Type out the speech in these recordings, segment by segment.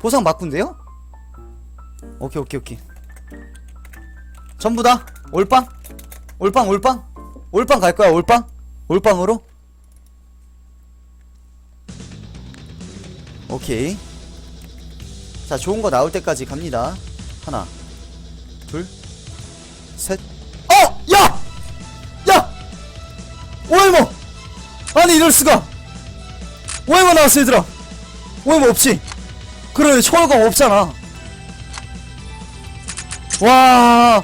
보상 바꾼대요? 오케이 오케이 오케이. 전부 다? 올빵? 올빵 올빵? 올빵 갈 거야 올빵? 올빵으로? 오케이. 자 좋은 거 나올 때까지 갑니다. 하나 둘셋. 어! 야! 야! 오해모! 아니 이럴 수가. 오해모 나왔어 얘들아. 오해모 없지 그래 초월감 없잖아. 와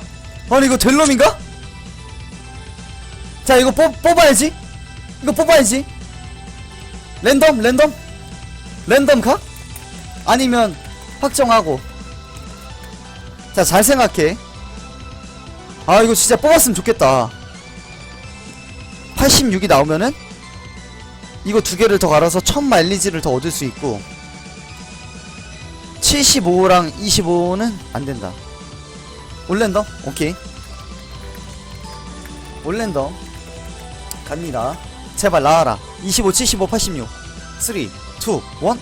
아니 이거 될 놈인가? 자 이거 뽑, 뽑아야지. 이거 뽑아야지. 랜덤 랜덤? 랜덤 가? 아니면 확정하고. 자 잘 생각해. 아 이거 진짜 뽑았으면 좋겠다. 86이 나오면은 이거 두 개를 더 갈아서 1000 마일리지를 더 얻을 수 있고 75랑 25는 안 된다. 올랜더? 오케이. 올랜더. 갑니다. 제발 나와라. 25, 75, 86. 3, 2, 1.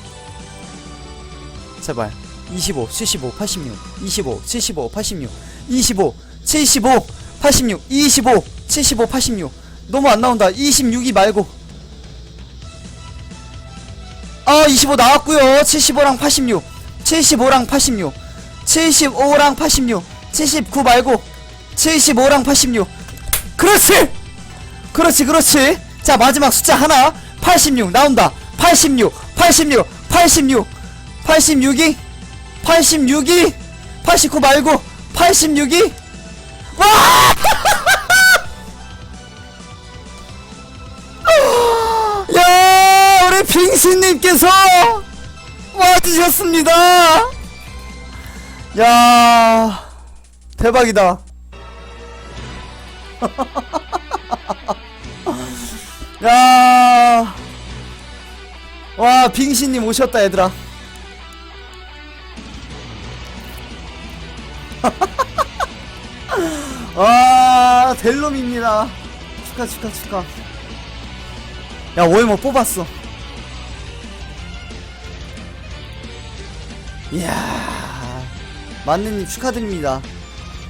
제발. 25, 75, 86. 25, 75, 86. 25, 75, 86. 25, 75, 86. 너무 안 나온다. 26이 말고. 아, 25 나왔고요. 75랑 86. 75랑 86 75랑 86 79 말고 75랑 86 그렇지! 그렇지 그렇지. 자 마지막 숫자 하나. 86 나온다. 86 86 86 86이 86이 89 말고 86이. 와! 빙신님께서 와주셨습니다. 야, 대박이다. 야, 와, 빙신님 오셨다, 얘들아. 와, 델롬입니다. 축하, 축하, 축하. 야, 오해모 뽑았어. 이야, 만능님 축하드립니다.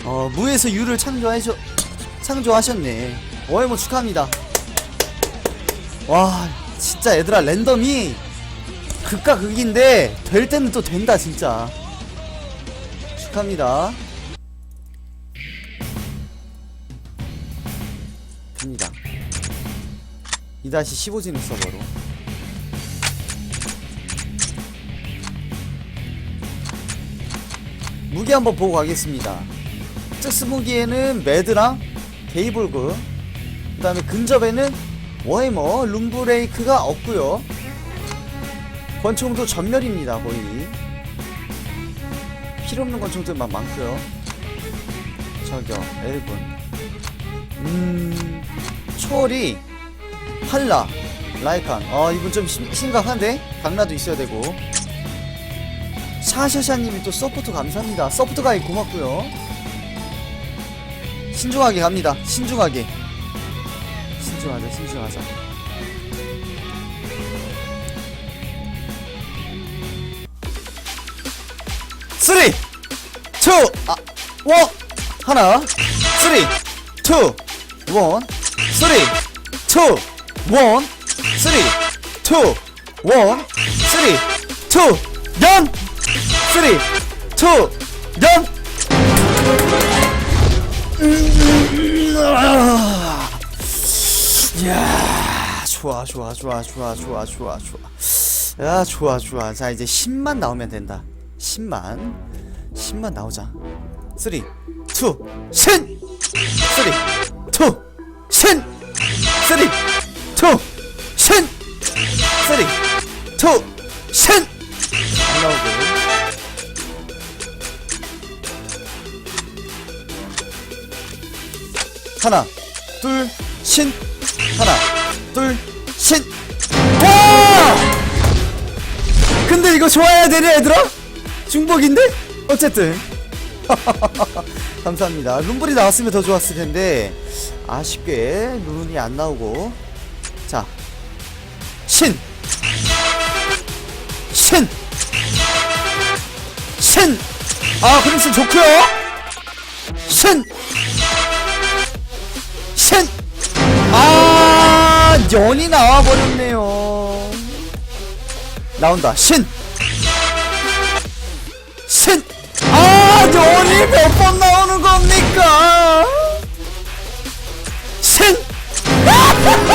어, 무에서 유를 창조하셔, 창조하셨네. 오해모 축하합니다. 와, 진짜 얘들아, 랜덤이 극과 극인데, 될 때는 또 된다, 진짜. 축하합니다. 갑니다. 2-15진을 서버로. 무기 한번 보고 가겠습니다. 즉스 무기에는 매드랑 게이블그, 그 다음에 근접에는 워해머, 룸브레이크가 없고요 권총도 전멸입니다, 거의. 필요없는 권총들만 많고요 저격, 엘본. 음, 초월이 팔라, 라이칸. 어, 이분 좀 심, 심각한데? 강라도 있어야 되고. 샤샤샤님이 또 서포트 감사합니다. 서포트 가입 고맙고요. 신중하게 갑니다. 신중하게. 신중하자, 신중하자. 쓰리, 투, 아, 원, 하나, 쓰리, 투, 원, 쓰리, 투, 원, 쓰리, 투, 원, 쓰리, 투, 연! 쓰리, 투, 연! 음, 아. 이야, 좋아, 좋아, 좋아, 좋아, 좋아, 좋아, 좋아. 야, 좋아, 좋아. 자, 이제 10만 나오면 된다. 10만. 10만 나오자. 쓰리, 투, 신! 쓰리, 투, 신! 쓰리, 투, 신! 쓰리, 투, 신! 안 나오고. 하나, 둘, 신! 하나, 둘, 신! 와! 근데 이거 좋아야 되냐, 얘들아? 중복인데? 어쨌든. 감사합니다. 룸블이 나왔으면 더 좋았을 텐데, 아쉽게 룬이 안 나오고. 자, 신! 신! 신! 아, 그림신 좋고요 신! 신! 아, 연이 나와버렸네요. 나온다. 신! 신! 아, 연이 몇 번 나오는 겁니까? 신!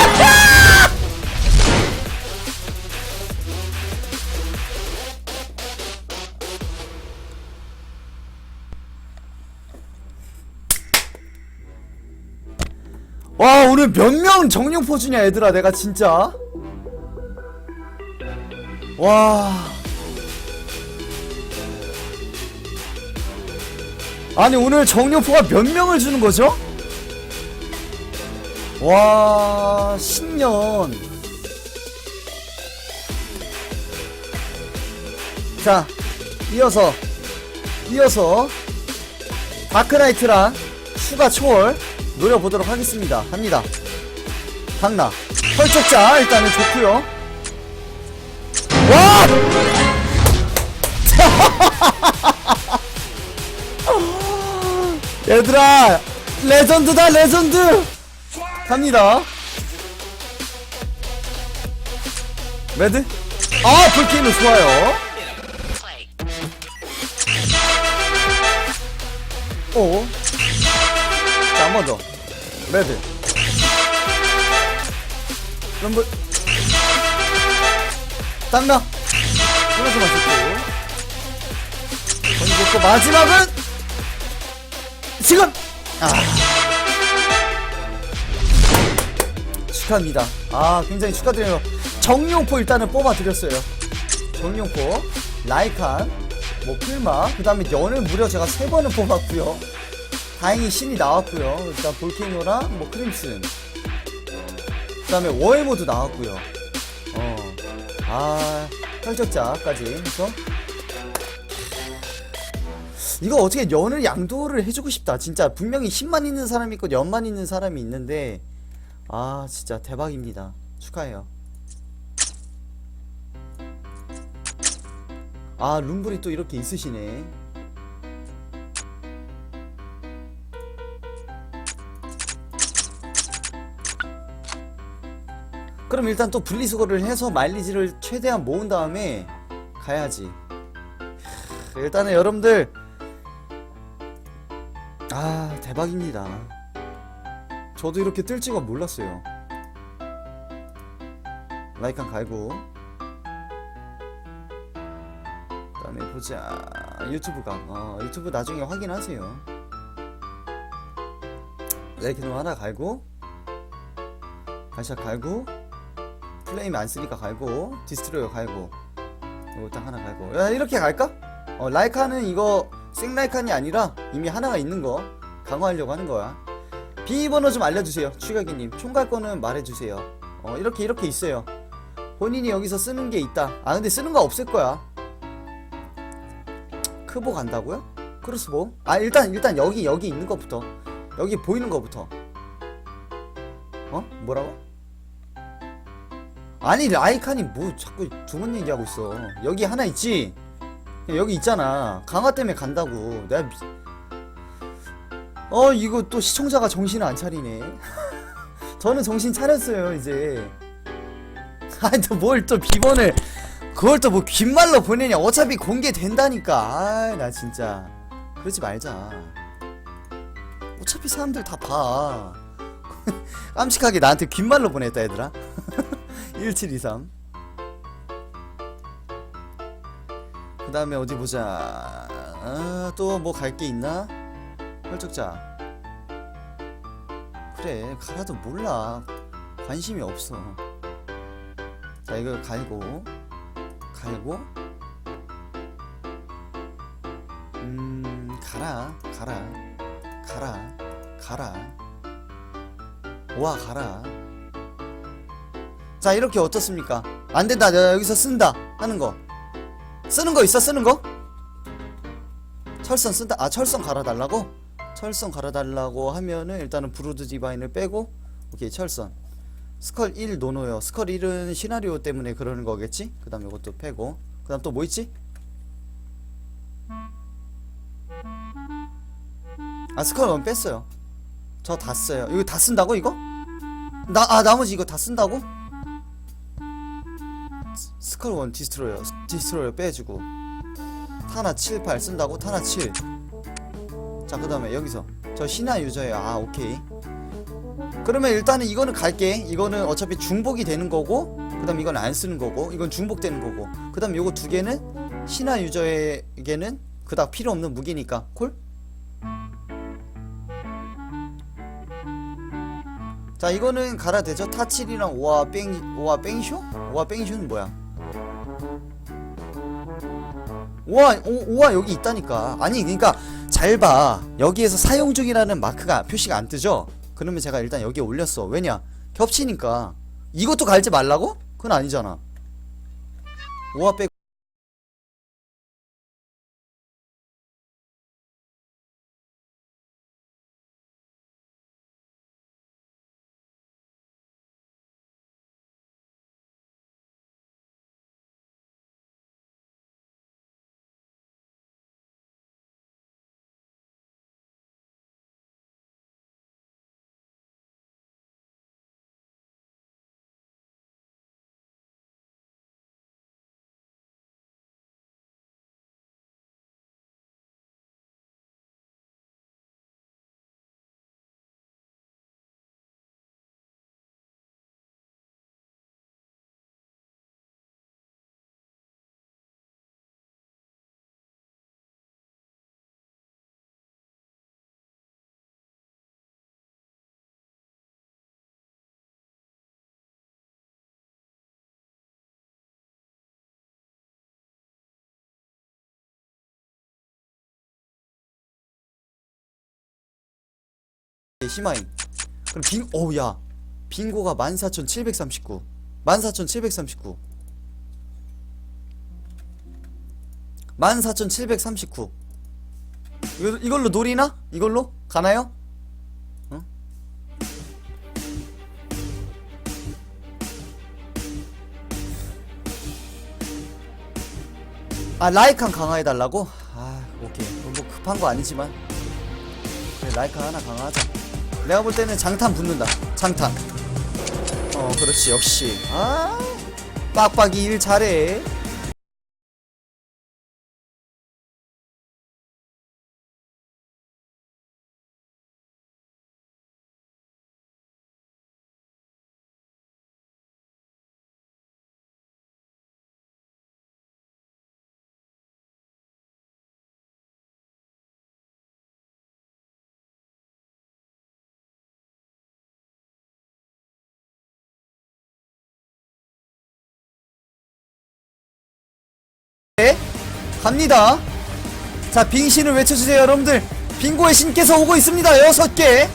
와 오늘 몇 명 정령포 주냐 얘들아 내가 진짜? 와. 아니 오늘 정령포가 몇 명을 주는 거죠? 와 신년. 자 이어서 이어서 다크나이트랑 추가 초월 노려보도록 하겠습니다. 합니다. 강나. 펄쩍자 일단은 좋고요 와! 얘들아! 레전드다, 레전드! 갑니다. 매드? 아, 불게임은 좋아요. 레드. 럼블. 땅나. 끊어서 맞췄고. 던졌고, 마지막은! 지금! 아. 축하합니다. 아, 굉장히 축하드려요. 정용포 일단은 뽑아드렸어요. 정용포, 라이칸, 뭐, 풀마, 그 다음에 연을 무려 제가 세 번을 뽑았고요 다행히 신이 나왔고요. 일단 볼케이노랑 뭐 크림슨. 그 다음에 워해모드 나왔고요. 어 아 혈적자까지. 해서? 이거 어떻게 연을 양도를 해주고 싶다. 진짜 분명히 신만 있는 사람이 있고 연만 있는 사람이 있는데 아 진짜 대박입니다. 축하해요. 아 룸블이 또 이렇게 있으시네 그럼 일단 또 분리수거를 해서 마일리지를 최대한 모은 다음에 가야지. 하, 일단은 여러분들 아 대박입니다. 저도 이렇게 뜰 줄은 몰랐어요. 라이칸 갈고. 그 다음에 보자. 유튜브 가 어, 유튜브 나중에 확인하세요. 레이크노 하나 갈고 가시아 갈고 플레임 안 쓰니까 갈고 디스트로이어 갈고 이거 딱 하나 갈고 야 이렇게 갈까? 어 라이카는 이거 생 라이칸이 아니라 이미 하나가 있는 거 강화하려고 하는 거야 비번호 좀 알려주세요 추격이님 총갈 거는 말해주세요 어 이렇게 이렇게 있어요 본인이 여기서 쓰는 게 있다 아 근데 쓰는 거 없을 거야 크보 간다고요? 크로스보? 아 일단 일단 여기 여기 있는 것부터 여기 보이는 것부터 어? 뭐라고? 아니 라이칸이 뭐 자꾸 두 번 얘기하고 있어. 여기 하나 있지? 여기 있잖아. 강화 때문에 간다고. 내가 미... 어 이거 또 시청자가 정신을 안 차리네. 저는 정신 차렸어요 이제. 아니 또 뭘 또 비번을 그걸 또 뭐 귓말로 보내냐. 어차피 공개된다니까. 아나 진짜. 그러지 말자. 어차피 사람들 다 봐. 깜찍하게 나한테 귓말로 보냈다 얘들아 1723 그 다음에 어디 보자. 아, 또뭐 갈 게 있나? 펄쩍자. 그래 가라도 몰라. 관심이 없어. 자 이거 갈고 갈고. 음 가라 가라. 가라 가라. 와 가라 자 이렇게 어떻습니까? 안된다. 내가 여기서 쓴다. 하는 거. 쓰는 거 있어? 쓰는 거? 철선 쓴다? 아 철선 갈아달라고? 철선 갈아달라고 하면은 일단은 브루드 디바인을 빼고 오케이 철선. 스컬 1 노노요. 스컬 1은 시나리오 때문에 그러는 거겠지? 그 다음에 이것도 빼고. 그 다음 또 뭐 있지? 아 스컬 원 뺐어요. 저 다 써요. 이거 다 쓴다고 이거? 나 아 나머지 이거 다 쓴다고? 스- 스컬 원 디스트로이어 스- 디스트로이어 빼주고 타나 7, 8 쓴다고? 타나 7 자, 그 다음에 여기서 저 신화 유저예요. 아, 오케이. 그러면 일단은 이거는 갈게. 이거는 어차피 중복이 되는 거고, 그 다음 이건 안 쓰는 거고, 이건 중복되는 거고, 그 다음 요거 두 개는 신화 유저에게는 그닥 필요 없는 무기니까. 콜? 자, 이거는 갈아 되죠? 타칠이랑 오와 뺑, 오와 뺑쇼? 오와 뺑쇼는 뭐야? 오와, 오, 오와 여기 있다니까. 아니, 그니까, 잘 봐. 여기에서 사용 중이라는 마크가 표시가 안 뜨죠? 그러면 제가 일단 여기에 올렸어. 왜냐? 겹치니까. 이것도 갈지 말라고? 그건 아니잖아. 오와 빼. 히마인. 그럼 빙, 어우, 야. 빙고가 14,739. 14,739. 14,739. 이거, 이걸로 노리나? 이걸로? 가나요? 어? 아, 라이칸 강화해달라고? 아, 오케이. 뭐 급한 거 아니지만. 그래, 라이칸 하나 강화하자. 내가 볼 때는 장탄 붙는다. 장탄. 어, 그렇지. 역시. 아, 빡빡이 일 잘해. 갑니다. 자, 빙신을 외쳐주세요, 여러분들. 빙고의 신께서 오고 있습니다. 여섯 개.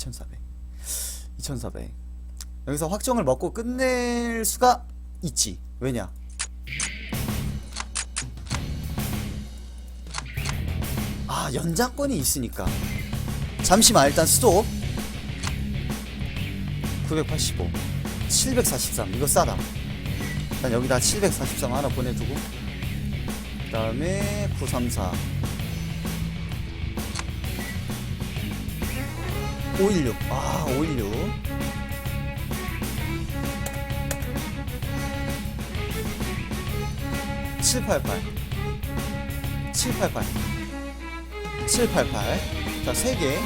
2,400. 2,400. 여기서 확정을 먹고 끝낼 수가 있지. 왜냐? 아, 연장권이 있으니까. 잠시만, 일단 스톱. 985. 743. 이거 싸다. 일단 여기다 743 하나 보내두고. 그 다음에 934. 516. 아, 516. (788) 788 788 자, 3개.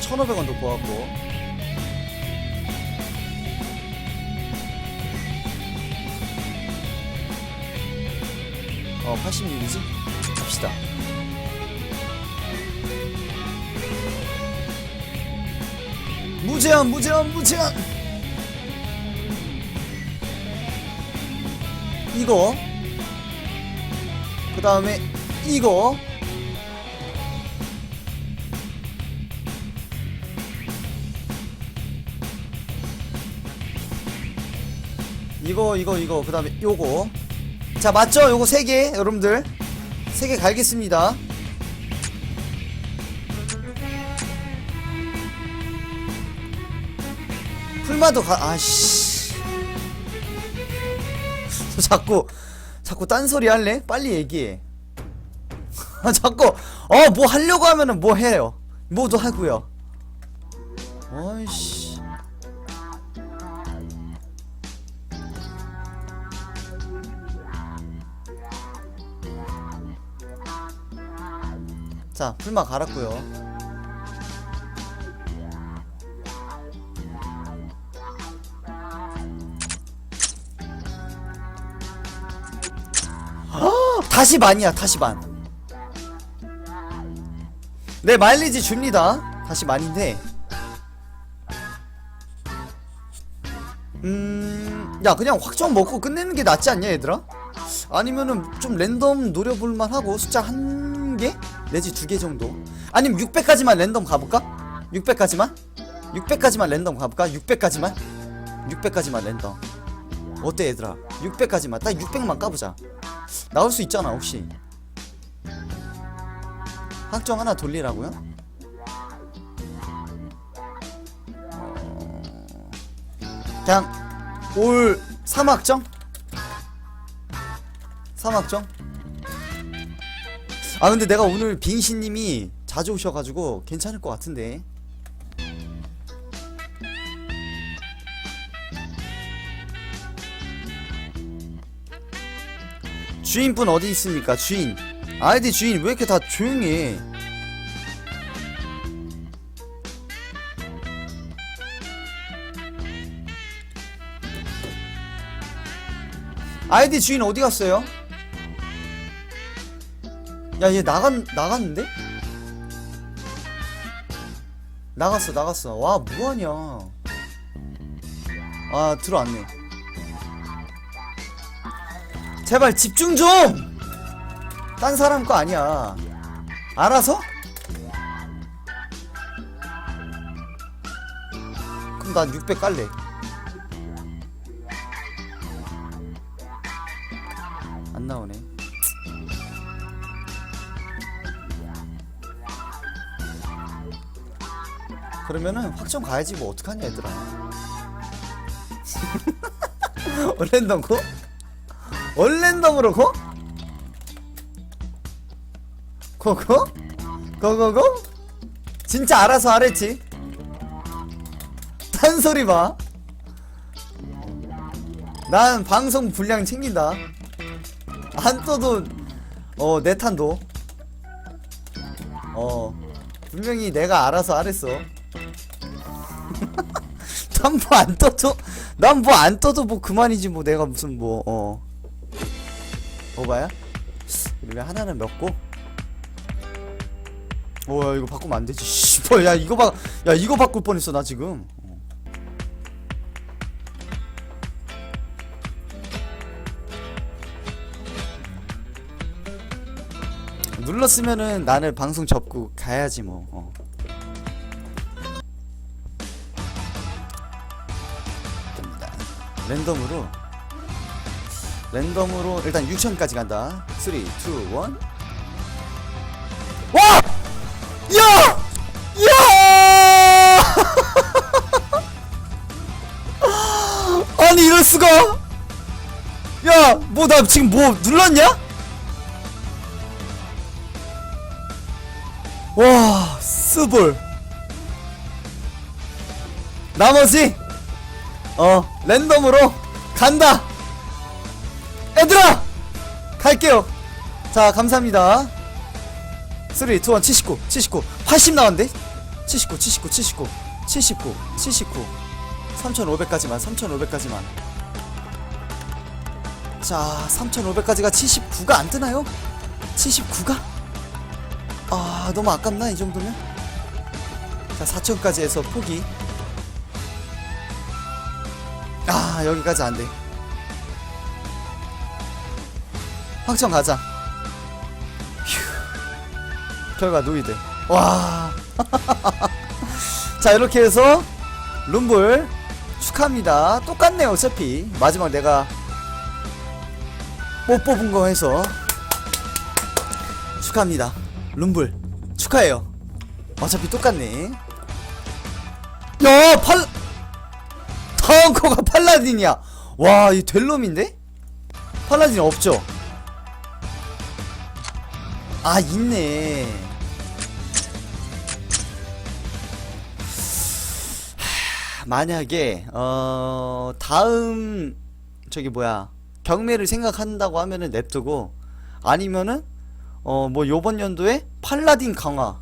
1,500원 더 모았고. 어 86이지? 갑시다 무제한 무제한 무제한. 이거. 그 다음에 이거. 이거 이거 이거. 그 다음에 요거. 자 맞죠? 요거 세개 여러분들. 세개 갈겠습니다 풀마도 가 아씨. 저 자꾸 자꾸 딴소리 할래? 빨리 얘기해. 아 자꾸 어 뭐 하려고 하면은 뭐 해요? 뭐도 하고요. 어이씨. 자 풀마 갈았고요 다시 만이야 다시 만. 네 마일리지 줍니다. 다시 만인데. 음, 야 그냥 확정 먹고 끝내는 게 낫지 않냐 얘들아? 아니면은 좀 랜덤 노려볼만 하고 숫자 한 개? 내지 두 개 정도? 아니면 600까지만 랜덤 가볼까? 600까지만? 600까지만 랜덤 가볼까? 600까지만? 600까지만 랜덤 어때 얘들아? 600까지만 딱 600만 까보자 나올 수 있잖아 혹시 확정 하나 돌리라고요? 어... 그냥 올 3확정? 3확정? 아 근데 내가 오늘 빙신님이 자주 오셔가지고 괜찮을 것 같은데 주인분 어디 있습니까? 주인. 아이디 주인 왜 이렇게 다 조용해? 아이디 주인 어디 갔어요? 야 얘 나갔 나갔는데? 나갔어 나갔어. 와 뭐하냐? 아 들어왔네 제발 집중 좀! 딴 사람 거 아니야. 알아서? 그럼 난 600 깔래. 안 나오네. 그러면은 확정 가야지 뭐 어떡하냐 얘들아. 랜덤 고? 얼랜덤으로 고? 고고? 고고고? 진짜 알아서 하랬지 딴소리 봐. 난 방송 분량 챙긴다. 안 떠도 어 내 탄도 어 분명히 내가 알아서 하랬어. 난 뭐 안 떠도 난 뭐 안 떠도 뭐 그만이지 뭐 내가 무슨 뭐 어 오바야? 그러면 하나는 먹고 오야 이거 바꾸면 안 되지 씨발 야 이거 바, 야 이거 바꿀 뻔했어 나 지금 어. 눌렀으면은 나는 방송 접고 가야지 뭐 어. 랜덤으로 랜덤으로 일단 6천까지 간다 3, 2, 1 와! 야! 야! 아니 이럴 수가? 야, 뭐 나 지금 뭐 눌렀냐? 와, 스볼. 나머지 어 랜덤으로 간다. 갈게요. 자, 감사합니다. 3, 2, 1, 79, 79, 80 나왔는데? 79, 79, 79, 79, 79, 3,500까지만, 3,500까지만. 자 3500까지가 79가 안 뜨나요? 79가? 아 너무 아깝나 이 정도면? 자 4000까지 해서 포기 아 여기까지 안 돼 확정 가자. 휴. 결과 누이들. 와. 자 이렇게 해서 룸블 축하합니다. 똑같네요 어차피. 마지막 내가 못 뽑은 거 해서 축하합니다. 룸블 축하해요. 어차피 똑같네. 야 팔... 다음 거가 팔라딘이야. 와이될 놈인데? 팔라딘 없죠? 아 있네. 하, 만약에 어 다음 저기 뭐야 경매를 생각한다고 하면은 냅두고 아니면은 어뭐 요번 연도에 팔라딘 강화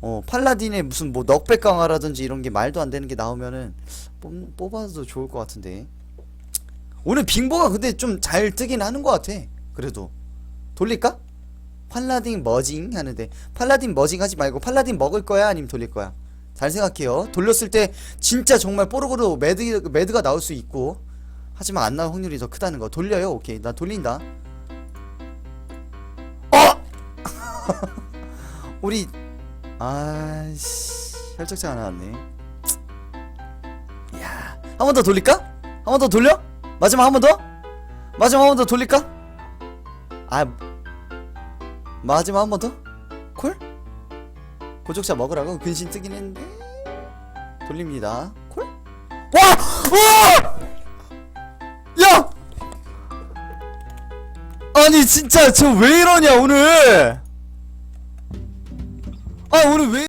어 팔라딘의 무슨 뭐 넉백 강화라든지 이런 게 말도 안 되는 게 나오면은 뽑, 뽑아도 좋을 것 같은데. 오늘 빙보가 근데 좀 잘 뜨긴 하는 것 같아 그래도. 돌릴까? 팔라딘 머징 하는데 팔라딘 머징 하지 말고 팔라딘 먹을 거야 아니면 돌릴 거야 잘 생각해요 돌렸을 때 진짜 정말 뽀로로로 매드, 매드가 나올 수 있고 하지만 안 나올 확률이 더 크다는 거 돌려요 오케이 나 돌린다 어! 우리 아씨 혈착자가 나왔네 이야 한 번 더 돌릴까? 한 번 더 돌려? 마지막 한 번 더? 마지막 한 번 더 돌릴까? 아 마지막 한 번 더? 콜? 고적자 먹으라고 근신 뜨긴 했는데 돌립니다 콜? 와! 와! 야! 아니 진짜 저 왜 이러냐 오늘 아 오늘 왜